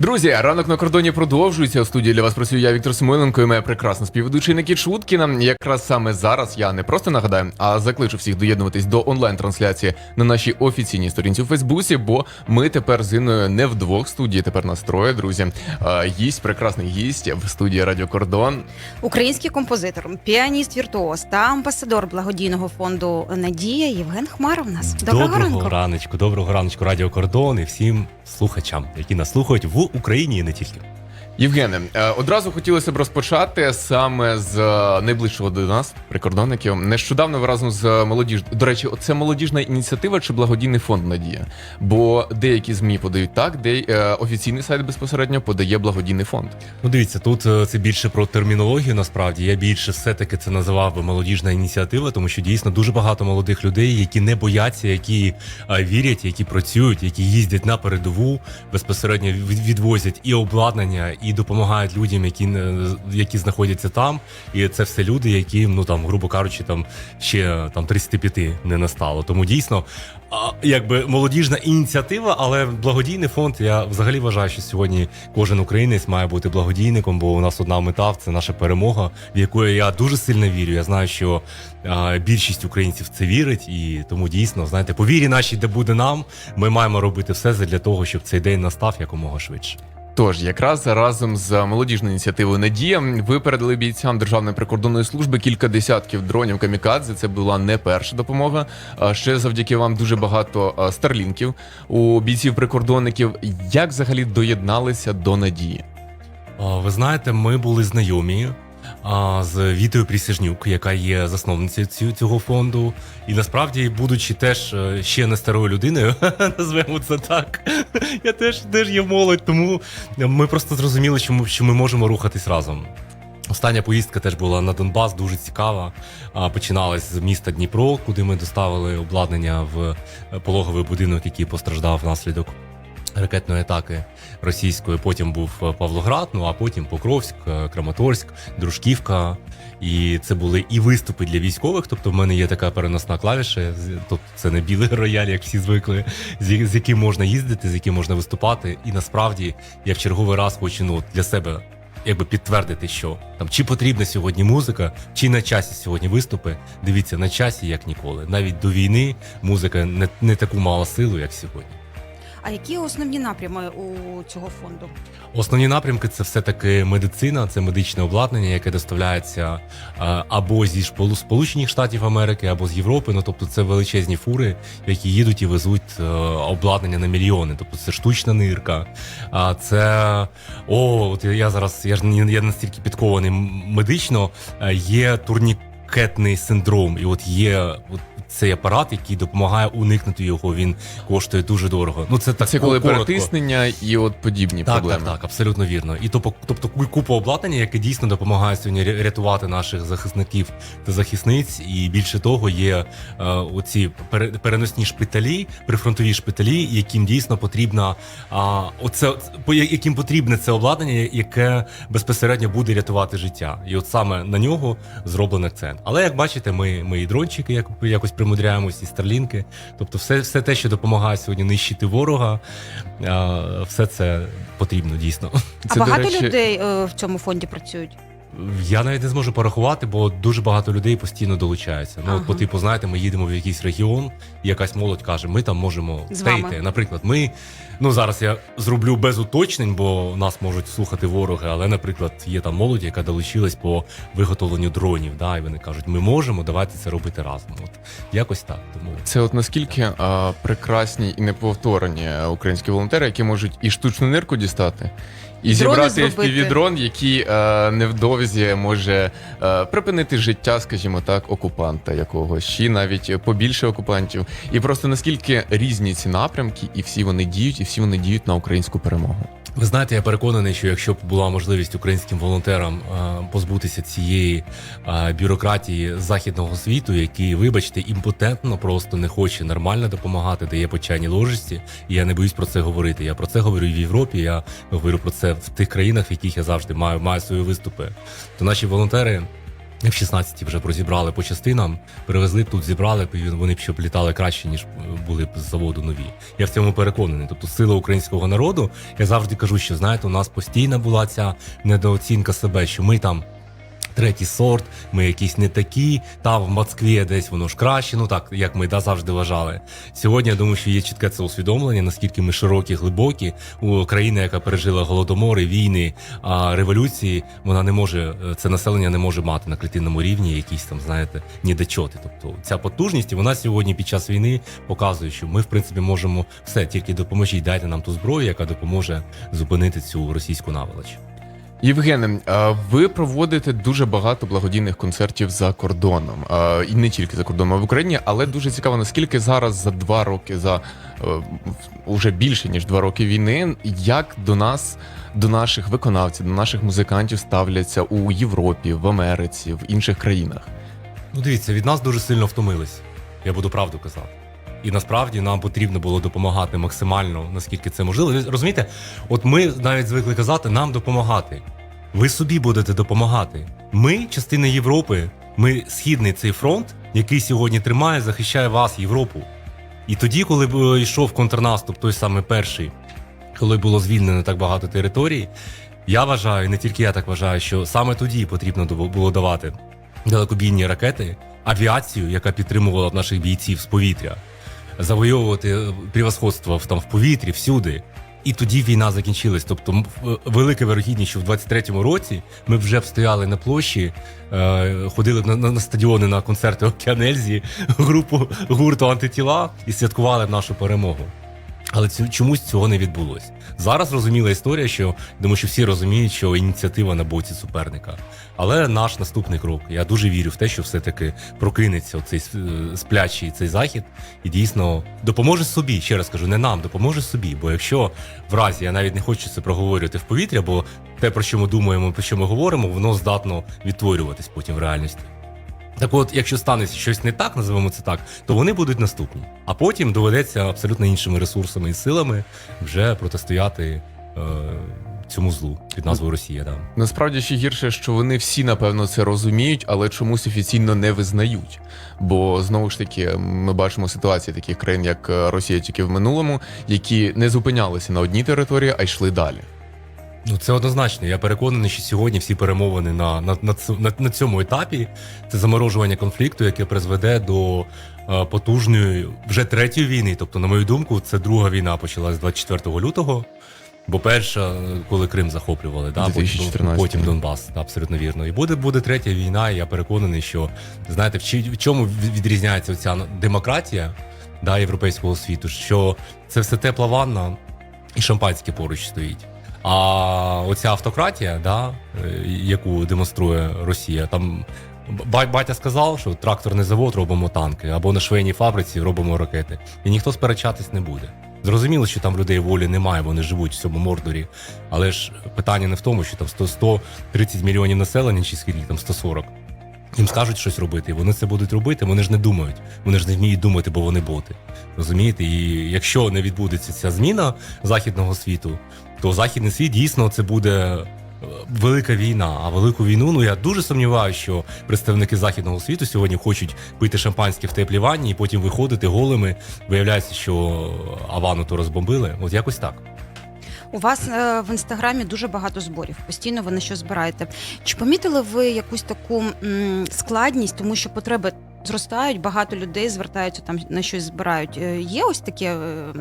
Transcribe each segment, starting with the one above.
Друзі, ранок на кордоні продовжується. У студії для вас працюю я, Віктор Самойленко, і моя прекрасна співведучий Никіт Шуткіна. Якраз саме зараз я не просто нагадаю, а закличу всіх доєднуватись до онлайн-трансляції на нашій офіційній сторінці у Фейсбуці, бо ми тепер з Інною не в двох студії, тепер нас троє, друзі. Гість, прекрасний гість в студії Радіо Кордон. Український композитор, піаніст віртуоз та амбасадор благодійного фонду Надія Євген Хмара у нас. Доброго, доброго ранку. раночку, доброго раночку, Радіо Кордон і всім слухачам, які нас слухають в Україні і не тільки. Євгене, е, одразу хотілося б розпочати саме з е, найближчого до нас прикордонників. Нещодавно разом з молодіж... До речі, це молодіжна ініціатива чи благодійний фонд Надія? Бо деякі змі подають так, де е, офіційний сайт безпосередньо подає благодійний фонд. Ну, дивіться, тут е, це більше про термінологію. Насправді я більше все-таки це називав би молодіжна ініціатива, тому що дійсно дуже багато молодих людей, які не бояться, які е, вірять, які працюють, які їздять на передову, безпосередньо відвозять і обладнання, і допомагають людям, які які знаходяться там. І це все люди, які ну там, грубо кажучи, там ще там 35 не настало. Тому дійсно. Якби молодіжна ініціатива, але благодійний фонд. Я взагалі вважаю, що сьогодні кожен українець має бути благодійником, бо у нас одна мета це наша перемога, в яку я дуже сильно вірю. Я знаю, що більшість українців це вірить, і тому дійсно, знаєте, по вірі нашій, де буде нам, ми маємо робити все для того, щоб цей день настав якомога швидше. Тож, якраз разом з молодіжною ініціативою Надія ви передали бійцям Державної прикордонної служби кілька десятків дронів камікадзе. Це була не перша допомога. А ще завдяки вам дуже багато старлінків у бійців прикордонників. Як взагалі доєдналися до надії? Ви знаєте, ми були знайомі з Вітою Присяжнюк, яка є засновницею цього фонду. І насправді, будучи теж е, ще не старою людиною, назвемо це так. Я теж теж є молодь, тому ми просто зрозуміли, що ми, що ми можемо рухатись разом. Остання поїздка теж була на Донбас, дуже цікава. Починалась з міста Дніпро, куди ми доставили обладнання в е, пологовий будинок, який постраждав внаслідок ракетної атаки російської. Потім був е, Павлоград, ну а потім Покровськ, е, Краматорськ, Дружківка. І це були і виступи для військових. Тобто, в мене є така переносна клавіша. Тобто це не білий рояль, як всі звикли, з яким можна їздити, з яким можна виступати. І насправді я в черговий раз хочу ну, для себе. Якби підтвердити, що там чи потрібна сьогодні музика, чи на часі сьогодні виступи. Дивіться, на часі як ніколи. Навіть до війни музика не, не таку мала силу, як сьогодні. А які основні напрями у цього фонду? Основні напрямки це все таки медицина, це медичне обладнання, яке доставляється або зі Сполучених Штатів Америки, або з Європи. Ну тобто це величезні фури, які їдуть і везуть е, обладнання на мільйони. Тобто це штучна нирка. А це о, от я- зараз я ж я настільки підкований медично. е, Є турнікетний синдром, і от є от цей апарат, який допомагає уникнути його. Він коштує дуже дорого. Ну це так Це коли коротко. перетиснення і от подібні Так, проблеми. так, так, абсолютно вірно. І тобто, тобто ку- купа обладнання, яке дійсно допомагає сьогодні рятувати наших захисників та захисниць. І більше того, є е, оці пере- переносні шпиталі, прифронтові шпиталі, яким дійсно потрібна а, оце, по яким потрібне це обладнання, яке безпосередньо буде рятувати життя. І от саме на нього зроблений акцент. Але як бачите, ми, ми і дрончики як, якось примудряємось, і старлінки. Тобто, все, все те, що допомагає сьогодні нищити ворога, все це потрібно дійсно. а Це, до багато речі, людей е, в цьому фонді працюють? Я навіть не зможу порахувати, бо дуже багато людей постійно долучаються. Ну, от, по типу, знаєте, ми їдемо в якийсь регіон, і якась молодь каже, ми там можемо З стейти. Наприклад, ми ну зараз я зроблю без уточнень, бо нас можуть слухати вороги. Але, наприклад, є там молодь, яка долучилась по виготовленню дронів. Да, і вони кажуть, ми можемо, давайте це робити разом. От якось так. Тому Це от наскільки а, прекрасні і неповторені українські волонтери, які можуть і штучну нирку дістати, і зібрати. FPV-дрон, який е, невдовзі може е, припинити життя, скажімо так, окупанта якогось, чи навіть побільше окупантів. І просто наскільки різні ці напрямки, і всі вони діють, і всі вони діють на українську перемогу. Ви знаєте, я переконаний, що якщо б була можливість українським волонтерам е, позбутися цієї е, бюрократії західного світу, який, вибачте, імпотентно просто не хоче нормально допомагати, дає по чайній і я не боюсь про це говорити. Я про це говорю і в Європі. Я говорю про це в тих країнах, в яких я завжди маю, маю свої виступи. То наші волонтери В 16 вже розібрали по частинам, привезли тут, зібрали вони б ще літали краще, ніж були б з заводу нові. Я в цьому переконаний. Тобто сила українського народу, я завжди кажу, що знаєте, у нас постійна була ця недооцінка себе, що ми там. Третій сорт, ми якісь не такі, там в Москві десь воно ж краще, ну так як ми да, завжди вважали. Сьогодні я думаю, що є чітке це усвідомлення, наскільки ми широкі, глибокі. У країни, яка пережила голодомори, війни, а революції, вона не може, це населення не може мати на клітинному рівні якісь там, знаєте, недочоти. Тобто ця потужність, вона сьогодні під час війни показує, що ми, в принципі, можемо все, тільки допоможіть, дайте нам ту зброю, яка допоможе зупинити цю російську наволоч. Євгене, ви проводите дуже багато благодійних концертів за кордоном, і не тільки за кордоном, а в Україні, але дуже цікаво, наскільки зараз за два роки, за е, уже більше ніж два роки війни, як до нас, до наших виконавців, до наших музикантів ставляться у Європі, в Америці, в інших країнах. Ну, дивіться, від нас дуже сильно втомились. Я буду правду казати. І насправді нам потрібно було допомагати максимально, наскільки це можливо. Розумієте, от ми навіть звикли казати, нам допомагати. Ви собі будете допомагати. Ми, частина Європи, ми східний цей фронт, який сьогодні тримає, захищає вас, Європу. І тоді, коли б е, йшов контрнаступ, той самий перший, коли було звільнено так багато територій, я вважаю, не тільки я так вважаю, що саме тоді потрібно було давати далекобійні ракети, авіацію, яка підтримувала наших бійців з повітря, завойовувати е, превосходство в- там в повітрі, всюди. І тоді війна закінчилась. Тобто, в- велика вирогідність, що в 23-му році ми вже стояли на площі, е, ходили на, на, на стадіони на концерти Океанельзі, групу гурту антитіла і святкували нашу перемогу. Але чомусь цього не відбулось. Зараз зрозуміла історія, що думаю, що всі розуміють, що ініціатива на боці суперника. Але наш наступний крок. Я дуже вірю в те, що все-таки прокинеться цей сплячий цей захід і дійсно допоможе собі. Ще раз кажу, не нам, допоможе собі. Бо якщо в разі я навіть не хочу це проговорювати в повітря, бо те, про що ми думаємо, про що ми говоримо, воно здатно відтворюватись потім в реальності. Так от, якщо станеться щось не так, називаємо це так, то вони будуть наступні. А потім доведеться абсолютно іншими ресурсами і силами вже протистояти е, цьому злу під назвою Росія. Да. Насправді ще гірше, що вони всі напевно це розуміють, але чомусь офіційно не визнають. Бо знову ж таки ми бачимо ситуації таких країн, як е, Росія, тільки в минулому, які не зупинялися на одній території, а йшли далі. Ну це однозначно. Я переконаний, що сьогодні всі перемовини на, на, на, на, на цьому етапі це заморожування конфлікту, яке призведе до е, потужної вже третьої війни. Тобто, на мою думку, це друга війна почалась 24 лютого. Бо перша, е, коли Крим захоплювали, да, потім, 2014. потім Донбас, да, абсолютно вірно. І буде, буде третя війна. І я переконаний, що знаєте, в чому відрізняється ця демократія да, європейського світу, що це все тепла ванна і шампанське поруч стоїть. А оця автократія, да, яку демонструє Росія, там ба- батя сказав, що тракторний завод робимо танки, або на швейній фабриці робимо ракети. І ніхто сперечатись не буде. Зрозуміло, що там людей волі немає, вони живуть в цьому мордорі. Але ж питання не в тому, що там 100, 130 мільйонів населення, чи скільки там 140. Їм скажуть щось робити, і вони це будуть робити. Вони ж не думають, вони ж не вміють думати, бо вони боти. Розумієте? І якщо не відбудеться ця зміна західного світу, то західний світ дійсно це буде е, велика війна. А велику війну, ну я дуже сумніваюся, що представники західного світу сьогодні хочуть пити шампанське в теплій ванні і потім виходити голими. Виявляється, що Авану то розбомбили. От якось так. У вас е, в інстаграмі дуже багато зборів. Постійно ви на що збираєте. Чи помітили ви якусь таку м, складність, тому що потреби зростають, багато людей звертаються там на щось збирають. Е, Є ось таке е,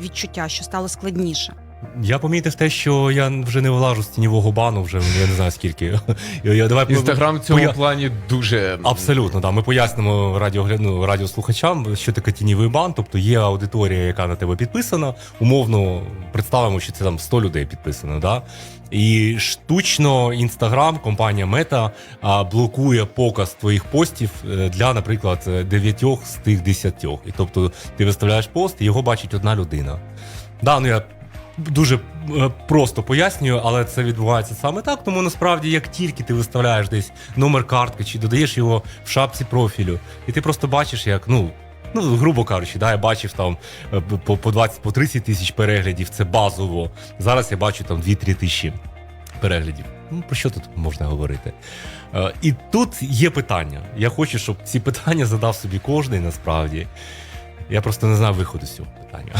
відчуття, що стало складніше? Я помітив те, що я вже не вилажу з тіньового бану, вже я не знаю скільки. Я, я, давай Інстаграм в цьому поя- плані дуже Абсолютно, да. Ми пояснимо радіогля... ну, радіослухачам, що таке тіньовий бан. Тобто є аудиторія, яка на тебе підписана. Умовно представимо, що це там 100 людей підписано. Да? І штучно Інстаграм, компанія Мета блокує показ твоїх постів е, для, наприклад, 9 з тих 10. І тобто ти виставляєш пост, і його бачить одна людина. Да, ну я дуже е, просто пояснюю, але це відбувається саме так. Тому насправді, як тільки ти виставляєш десь номер картки чи додаєш його в шапці профілю, і ти просто бачиш, як ну. Ну, грубо кажучи, да, я бачив там е, по, по 20 по 30 тисяч переглядів, це базово. Зараз я бачу там 2-3 тисячі переглядів. Ну, про що тут можна говорити? Е, і тут є питання. Я хочу, щоб ці питання задав собі кожний насправді. Я просто не знаю виходу з цього питання.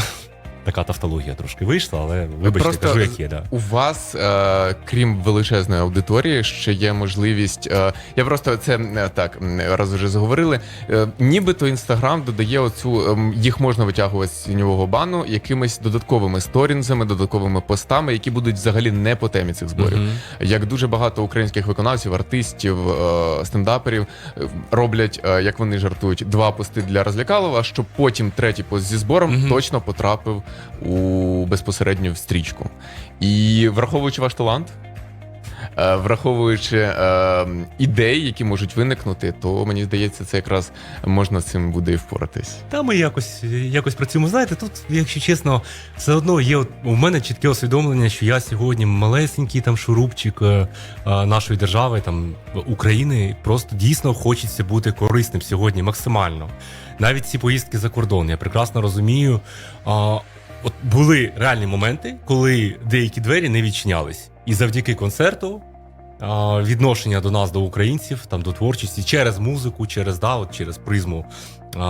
Така тавтологія трошки вийшла, але вибачте, Просто кажу, як є, да. У вас, е, крім величезної аудиторії, ще є можливість. Е, я просто це е, так раз вже заговорили. Е, нібито інстаграм додає оцю ем, їх можна витягувати з тіньового бану якимись додатковими сторінзами, додатковими постами, які будуть взагалі не по темі цих зборів. Мгм. Як дуже багато українських виконавців, артистів, е, стендаперів е, роблять, е, як вони жартують, два пости для Розлякалова, щоб потім третій пост зі збором Мгм. точно потрапив у безпосередньо в стрічку. І враховуючи ваш талант. е, Враховуючи е, ідеї, які можуть виникнути, то мені здається, це якраз можна з цим буде і впоратись. Та ми якось, якось працюємо. Знаєте, тут, якщо чесно, все одно є у мене чітке усвідомлення, що я сьогодні малесенький там шурупчик е, нашої держави, там України. Просто дійсно хочеться бути корисним сьогодні максимально. Навіть ці поїздки за кордон, я прекрасно розумію. От були реальні моменти, коли деякі двері не відчинялись. І завдяки концерту. Відношення до нас, до українців, там до творчості через музику, через да, от через призму а,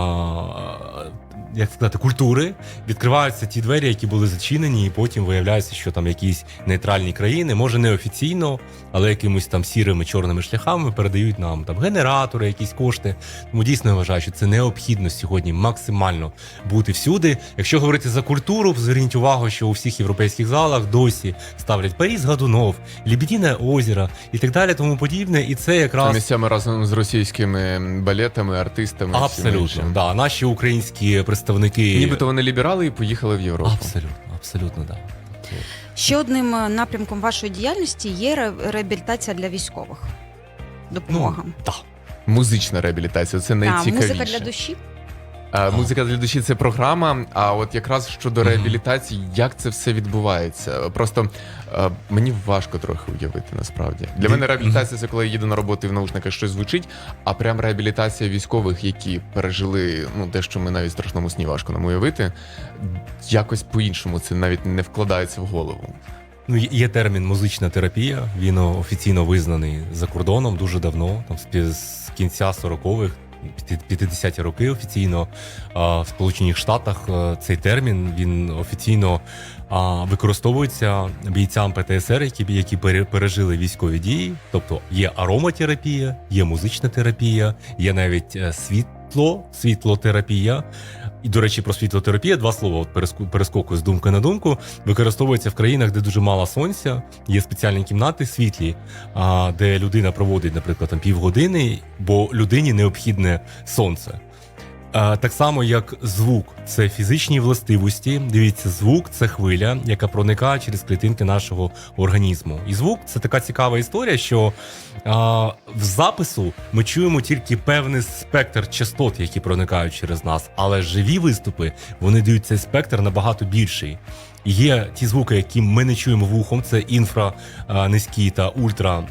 як сказати, культури відкриваються ті двері, які були зачинені, і потім виявляється, що там якісь нейтральні країни, може не офіційно, але якимось там сірими чорними шляхами передають нам там генератори, якісь кошти. Тому дійсно я вважаю, що це необхідно сьогодні максимально бути всюди. Якщо говорити за культуру, зверніть увагу, що у всіх європейських залах досі ставлять Паріз Гадунов, Лебедине озеро і так далі, тому подібне. І це Це якраз місцями разом з російськими балетами, артистами. абсолютно да. Наші українські представники Нібито вони ліберали і поїхали в Європу. Абсолютно, абсолютно, да. Ще одним е, напрямком вашої діяльності є ре- реабілітація для військових. Допомога. Ну, так. Музична реабілітація це найцікавіше. музика для душі. А, музика для душі це програма. А от якраз щодо реабілітації, як це все відбувається? Просто е, мені важко трохи уявити насправді. Для мене реабілітація це коли я їду на роботу і в наушниках щось звучить, а прям реабілітація військових, які пережили ну те, що ми навіть в страшному сні важко нам уявити, якось по-іншому це навіть не вкладається в голову. Ну, є- термін музична терапія. Він офіційно визнаний за кордоном дуже давно, там з кінця 40-х, 50-ті роки офіційно в Сполучених Штатах е, цей термін він офіційно використовується бійцям ПТСР, які, які пере- пережили військові дії. Тобто є ароматерапія, є музична терапія, є навіть е, світло, світлотерапія. І, до речі, про світлотерапія два слова от перескокую з думки на думку. Використовується в країнах, де дуже мало сонця. Є спеціальні кімнати світлі, де людина проводить, наприклад, там півгодини, бо людині необхідне сонце. Так само, як звук, це фізичні властивості. Дивіться, звук це хвиля, яка проникає через клітинки нашого організму. І звук це така цікава історія, що а, в запису ми чуємо тільки певний спектр частот, які проникають через нас. Але живі виступи вони дають цей спектр набагато більший. Є ті звуки, які ми не чуємо вухом, це інфра низькі та ультра.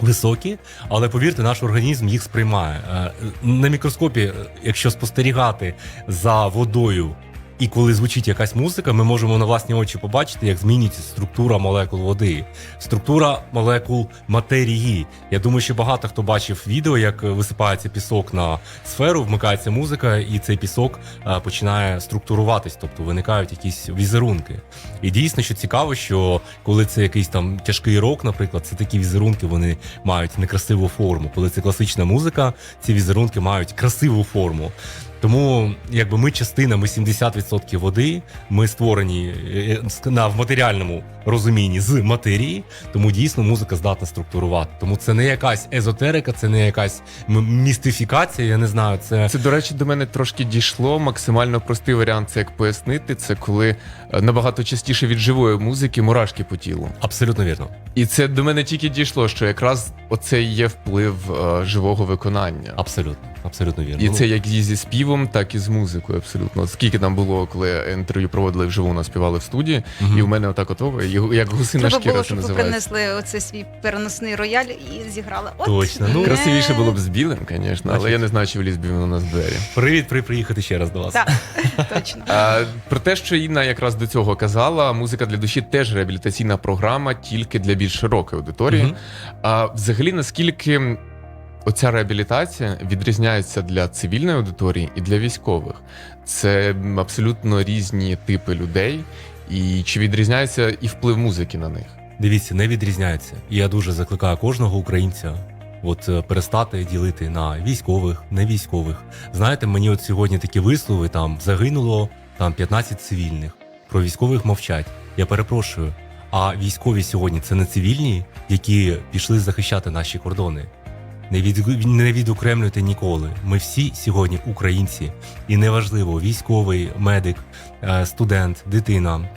Високі, але повірте, наш організм їх сприймає. Е, На мікроскопі, е, якщо спостерігати за водою, і коли звучить якась музика, ми можемо на власні очі побачити, як змінюється структура молекул води, структура молекул матерії. Я думаю, що багато хто бачив відео, як висипається пісок на сферу, вмикається музика, і цей пісок е, починає структуруватись, тобто виникають якісь візерунки. І дійсно, що цікаво, що коли це якийсь там тяжкий рок, наприклад, це такі візерунки, вони мають некрасиву форму. Коли це класична музика, ці візерунки мають красиву форму. Тому якби ми частина, ми 70% води, ми створені е, е, на в матеріальному розумінні з матерії, тому дійсно музика здатна структурувати. Тому це не якась езотерика, це не якась містифікація. Я не знаю, це Це, до речі, до мене трошки дійшло. Максимально простий варіант, це як пояснити. Це коли е, набагато частіше від живої музики мурашки по тілу. абсолютно вірно. І це до мене тільки дійшло, що якраз оце і є вплив е, живого виконання. Абсолютно. Абсолютно вірно. І це як і зі співом, так і з музикою. Абсолютно. Скільки там було, коли інтерв'ю проводили вживу, нас співали в студії, і в мене отак ото, і- як гусина Треба шкіра було, це щоб ви називається. принесли оцей свій переносний рояль і зіграли. От, Точно, ну. Красивіше було б з білим, звісно, але я не знаю, чи вліз б він у нас в двері. Привіт, при приїхати ще раз до вас. Так, точно. А, про те, що Інна якраз до цього казала, музика для душі теж реабілітаційна програма, тільки для більш широкої аудиторії. Мгм. А взагалі, наскільки оця реабілітація відрізняється для цивільної аудиторії і для військових? Це абсолютно різні типи людей, і чи відрізняється і вплив музики на них? Дивіться, не відрізняються. І я дуже закликаю кожного українця. От е, перестати ділити на військових, не військових. Знаєте, мені от сьогодні такі вислови там загинуло там 15 цивільних. Про військових мовчать. Я перепрошую. А військові сьогодні це не цивільні, які пішли захищати наші кордони. Не від не відокремлюйте ніколи. Ми всі сьогодні українці, і неважливо, військовий, медик, е, студент, дитина.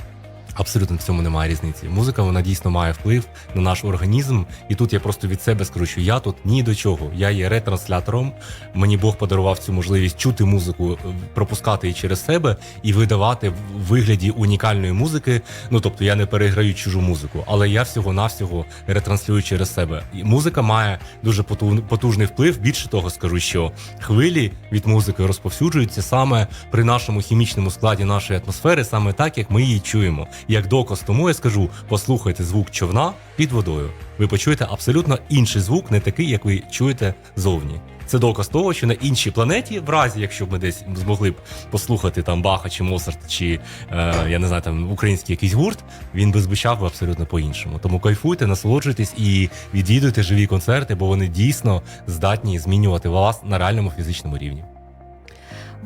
Абсолютно в цьому немає різниці. Музика вона дійсно має вплив на наш організм. І тут я просто від себе скажу, що я тут ні до чого. Я є ретранслятором. Мені Бог подарував цю можливість чути музику, е, пропускати її через себе і видавати в вигляді унікальної музики. Ну тобто я не переграю чужу музику, але я всього навсього ретранслюю через себе. І музика має дуже потужний вплив. Більше того, скажу, що хвилі від музики розповсюджуються саме при нашому хімічному складі нашої атмосфери, саме так, як ми її чуємо. Як доказ тому я скажу: послухайте звук човна під водою. Ви почуєте абсолютно інший звук, не такий, як ви чуєте зовні. Це доказ того, що на іншій планеті, в разі, якщо б ми десь змогли б послухати там Баха чи Моцарт, чи е, я не знаю, там український якийсь гурт, він би звучав абсолютно по-іншому. Тому кайфуйте, насолоджуйтесь і відвідуйте живі концерти, бо вони дійсно здатні змінювати вас на реальному фізичному рівні.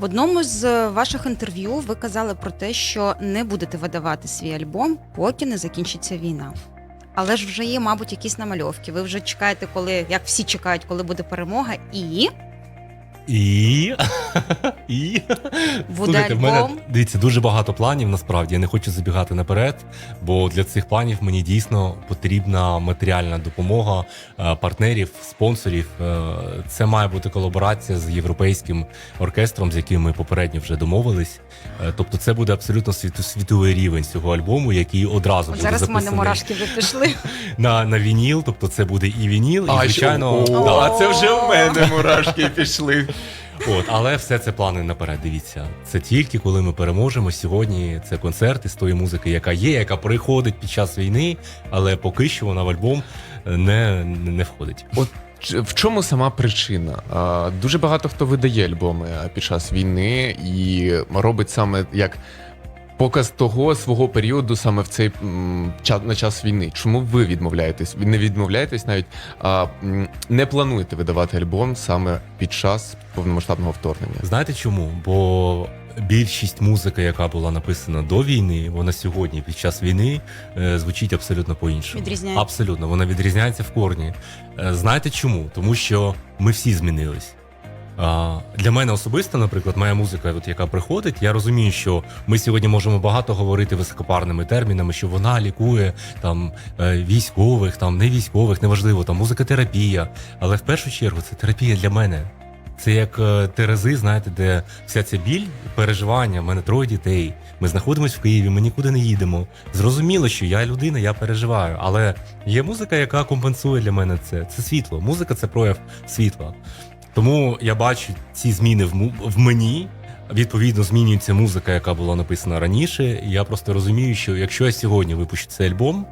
В одному з ваших інтерв'ю ви казали про те, що не будете видавати свій альбом, поки не закінчиться війна. Але ж вже є, мабуть, якісь намальовки. Ви вже чекаєте, коли як всі чекають, коли буде перемога, і І. І. Буде Слухайте, в мене альбом. дивіться дуже багато планів. Насправді я не хочу забігати наперед, бо для цих планів мені дійсно потрібна матеріальна допомога е, партнерів, спонсорів. Е, Це має бути колаборація з європейським оркестром, з яким ми попередньо вже домовились. Е, Тобто, це буде абсолютно світу- світовий рівень цього альбому, який одразу От буде зараз в мене записаний мурашки вже пішли. на, на вініл. Тобто, це буде і вініл, і звичайно. ще- О, да. а це вже в мене мурашки пішли. От, але все це плани наперед. Дивіться, це тільки коли ми переможемо. Сьогодні це концерти з тої музики, яка є, яка приходить під час війни, але поки що вона в альбом не, не входить. От В чому сама причина? Дуже багато хто видає альбоми під час війни і робить саме як показ того свого періоду саме в цей м, ча- на час війни. Чому ви відмовляєтесь? Ви не відмовляєтесь навіть, а не плануєте видавати альбом саме під час повномасштабного вторгнення. Знаєте чому? Бо більшість музики, яка була написана до війни, вона сьогодні під час війни е, звучить абсолютно по-іншому. Абсолютно, вона відрізняється в корні. Е, знаєте чому? Тому що ми всі змінились. Для мене особисто, наприклад, моя музика, от яка приходить, я розумію, що ми сьогодні можемо багато говорити високопарними термінами, що вона лікує там е, військових, там не військових, неважливо, там музикотерапія. Але в першу чергу це терапія для мене. Це як е, терези, знаєте, де вся ця біль, переживання. У мене троє дітей. Ми знаходимося в Києві, ми нікуди не їдемо. Зрозуміло, що я людина, я переживаю. Але є музика, яка компенсує для мене це. Це світло. Музика це прояв світла. Тому я бачу ці зміни в, в мені. Відповідно, змінюється музика, яка була написана раніше. І я просто розумію, що якщо я сьогодні випущу цей альбом,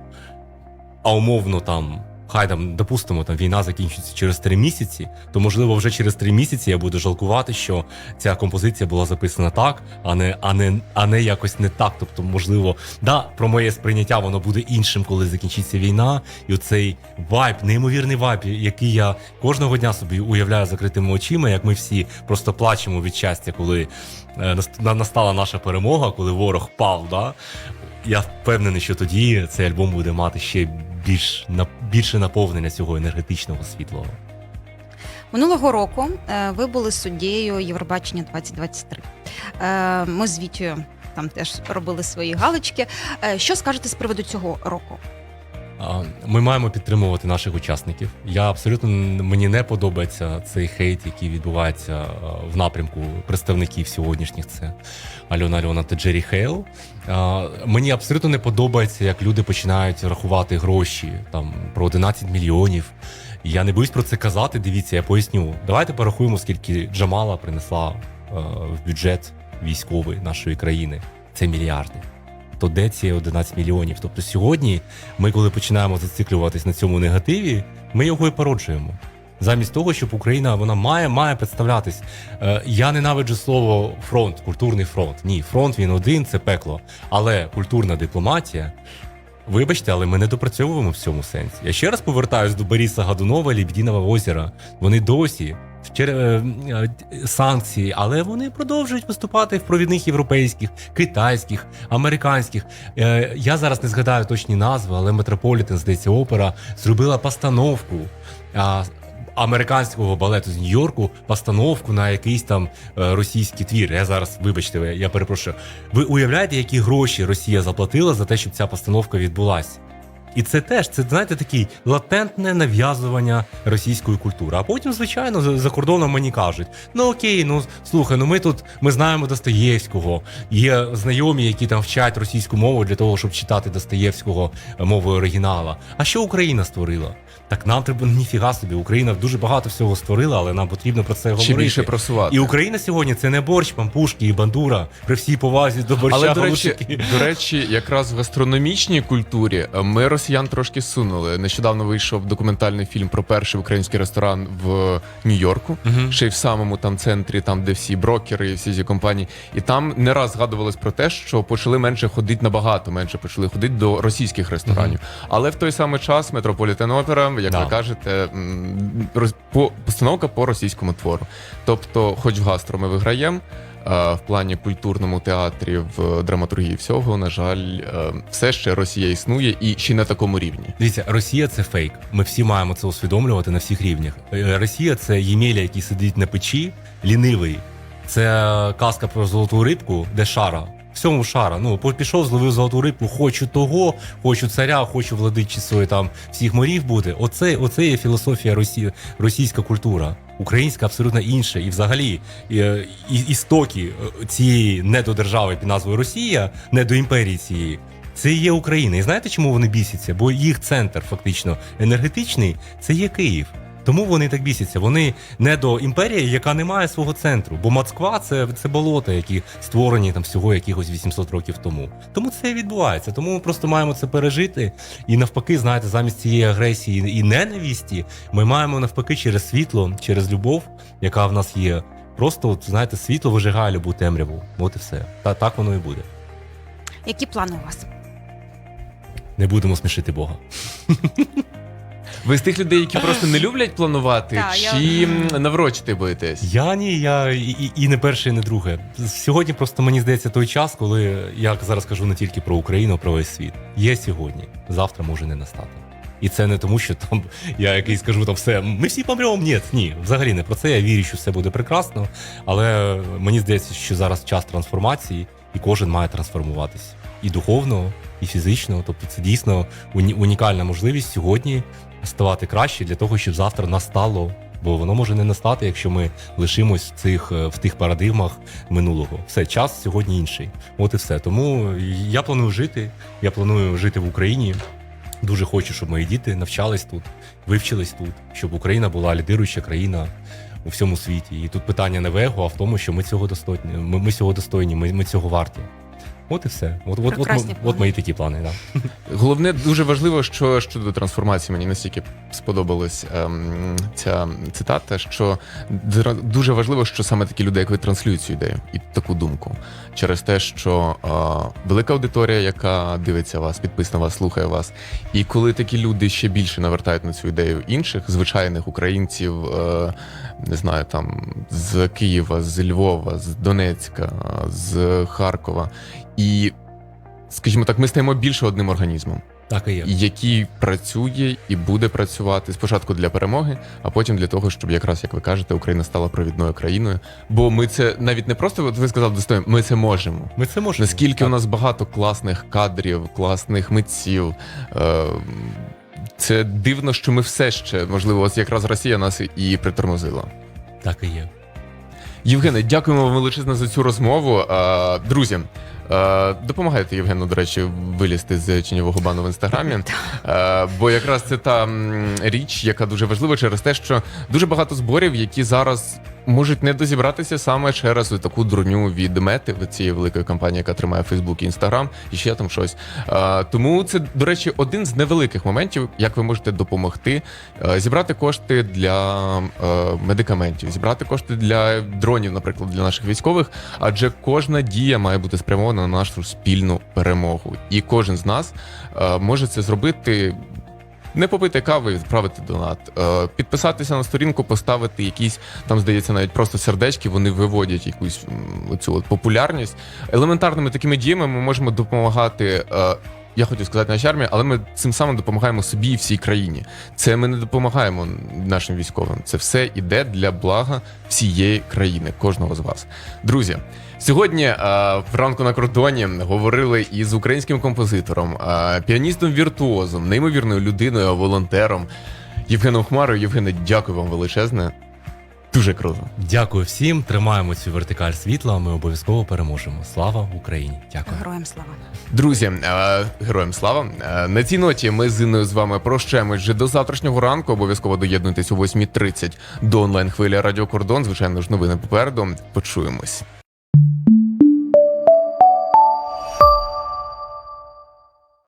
а умовно там, хай там, допустимо, там війна закінчиться через три місяці, то можливо вже через три місяці я буду жалкувати, що ця композиція була записана так, а не, а не, а не якось не так. Тобто, можливо, да, про моє сприйняття воно буде іншим, коли закінчиться війна, і оцей вайб, неймовірний вайб, який я кожного дня собі уявляю закритими очима, як ми всі просто плачемо від щастя, коли е, на- настала наша перемога, коли ворог пав. Да? Я впевнений, що тоді цей альбом буде мати ще більш на більше наповнення цього енергетичного світлого. Минулого року е, ви були суддєю Євробачення 2023. Е, Ми звітю там теж робили свої галочки. Е, Що скажете з приводу цього року? Ми маємо підтримувати наших учасників. Я абсолютно мені не подобається цей хейт, який відбувається в напрямку представників сьогоднішніх. Це Альона Альона та Джері Хейл. Мені абсолютно не подобається, як люди починають рахувати гроші там про 11 мільйонів. Я не боюсь про це казати. Дивіться, я поясню. Давайте порахуємо, скільки Джамала принесла е, в бюджет військовий нашої країни. Це мільярди. То де ці 11 мільйонів? Тобто сьогодні ми, коли починаємо зациклюватись на цьому негативі, ми його і породжуємо. Замість того, щоб Україна вона має має представлятись. Е, я ненавиджу слово фронт, культурний фронт. Ні, фронт він один, це пекло. Але культурна дипломатія. Вибачте, але ми не допрацьовуємо в цьому сенсі. Я ще раз повертаюсь до Бориса Гадунова, Лібдінового озера. Вони досі санкції, але вони продовжують виступати в провідних європейських, китайських, американських. Е, Я зараз не згадаю точні назви, але Метрополітен, здається, опера зробила постановку. Американського балету з Нью-Йорку постановку на якийсь там е, російський твір. Я зараз, вибачте, я перепрошую. Ви уявляєте, які гроші Росія заплатила за те, щоб ця постановка відбулася? І це теж це знаєте такий латентне нав'язування російської культури. А потім, звичайно, за, за кордоном мені кажуть: ну окей, ну слухай, ну ми тут ми знаємо Достоєвського. Є знайомі, які там вчать російську мову для того, щоб читати Достоєвського е, мовою оригінала. А що Україна створила? Так нам треба ніфіга собі. Україна дуже багато всього створила, але нам потрібно про це говорити. більше просувати. І Україна сьогодні це не борщ, пампушки і бандура при всій повазі до борща. Але до речі, до речі, якраз в гастрономічній культурі е, ми росіян трошки сунули. Нещодавно вийшов документальний фільм про перший український ресторан в Нью-Йорку, Мгм. ще й в самому там центрі, там де всі брокери, і всі ці компанії. І там не раз згадувалось про те, що почали менше ходити набагато менше почали ходити до російських ресторанів. Але в той самий час Метрополітен Опера, як Да. ви кажете, роз- по постановка по російському твору. Тобто, хоч в гастро ми виграємо. е, В плані культурному театрі, в драматургії всього, на жаль, е, все ще Росія існує і ще на такому рівні. Дивіться, Росія це фейк. Ми всі маємо це усвідомлювати на всіх рівнях. Е, Росія це Ємеля, який сидить на печі, лінивий. Це казка про золоту рибку, де шара. Всьому шара. Ну, пішов, зловив золоту рибку, хочу того, хочу царя, хочу владичицею там всіх морів бути. Оце, оце є філософія Росії, російська культура. Українська абсолютно інша. І взагалі е, і, істоки е, цієї недодержави під назвою Росія, недоімперії цієї, це є Україна. І знаєте, чому вони бісяться? Бо їх центр, фактично, енергетичний, це є Київ. Тому вони так бісяться. Вони не до імперії, яка не має свого центру. Бо Москва це, це болота, які створені там всього якихось 800 років тому. Тому це і відбувається. Тому ми просто маємо це пережити. І навпаки, знаєте, замість цієї агресії і ненависті, ми маємо навпаки через світло, через любов, яка в нас є. Просто от, знаєте, світло вижигає любу темряву. От і все. Та так воно і буде. Які плани у вас? Не будемо смішити Бога. Ви з тих людей, які просто не люблять планувати, я- чи наврочити боїтесь? Я ні, я і, і, і не перше, і не друге. Сьогодні просто мені здається той час, коли я зараз кажу не тільки про Україну, а про весь світ. Є сьогодні, завтра може не настати. І це не тому, що там я якийсь скажу там все, ми всі помремо. Ні, ні, взагалі не про це. Я вірю, що все буде прекрасно. Але мені здається, що зараз час трансформації, і кожен має трансформуватись і духовно, і фізично. Тобто, це дійсно уні- унікальна можливість сьогодні ставати краще для того, щоб завтра настало. Бо воно може не настати, якщо ми лишимось в цих е, в тих парадигмах минулого. Все, час сьогодні інший. От і все. Тому я планую жити. Я планую жити в Україні. Дуже хочу, щоб мої діти навчались тут, вивчились тут, щоб Україна була лідируюча країна у всьому світі. І тут питання не в его, а в тому, що ми цього достойні. Ми, ми цього достойні, ми, ми цього варті. От і все. От, от, от, от, мої такі плани. Да. Головне, дуже важливо, що щодо трансформації мені настільки сподобалась ем, ця цитата, що дуже важливо, що саме такі люди, як ви транслюють цю ідею і таку думку, через те, що е, велика аудиторія, яка дивиться вас, підписана вас, слухає вас, і коли такі люди ще більше навертають на цю ідею інших звичайних українців, е, не знаю, там з Києва, з Львова, з Донецька, з Харкова, і скажімо так, ми стаємо більше одним організмом Так і є. який працює і буде працювати спочатку для перемоги, а потім для того, щоб якраз як ви кажете, Україна стала провідною країною. Бо ми це навіть не просто от ви сказали достойно, ми це можемо. Ми це можемо. Наскільки Так. у нас багато класних кадрів, класних митців, е, Це дивно, що ми все ще, можливо, ось якраз Росія нас і притормозила. Так і є. Євгене, дякуємо вам величезно за цю розмову. Е, Друзі, допомагайте Євгену, до речі, вилізти з тіньового бану в інстаграмі. Е, Бо якраз це та річ, яка дуже важлива через те, що дуже багато зборів, які зараз можуть не дозібратися саме через таку дурню від мети цієї великої компанії, яка тримає Фейсбук і Інстаграм, і ще там щось. Тому це, до речі, один з невеликих моментів, як ви можете допомогти е, зібрати кошти для е, медикаментів, зібрати кошти для дронів, наприклад, для наших військових. Адже кожна дія має бути спрямована на нашу спільну перемогу, і кожен з нас е, може це зробити. Не попити кави, відправити донат, е, підписатися на сторінку, поставити якісь там, здається, навіть просто сердечки, вони виводять якусь цю от популярність. Елементарними такими діями ми можемо допомагати. Я хотів сказати нашій армії, але ми цим самим допомагаємо собі і всій країні. Це ми не допомагаємо нашим військовим. Це все іде для блага всієї країни, кожного з вас. Друзі, сьогодні е, в ранку на кордоні говорили із українським композитором, е, піаністом віртуозом, неймовірною людиною, волонтером Євгеном Хмарою. Євгене, дякую вам величезне. Дуже круто. Дякую всім. Тримаємо цю вертикаль світла. Ми обов'язково переможемо. Слава Україні! Дякую. Героям слава. Друзі, е, героям слава. Е, На цій ноті ми з Інною з вами прощаємось вже до завтрашнього ранку. Обов'язково доєднуйтесь о 8.30 до онлайн хвилі Радіо Кордон. Звичайно ж, новини попереду. Почуємось.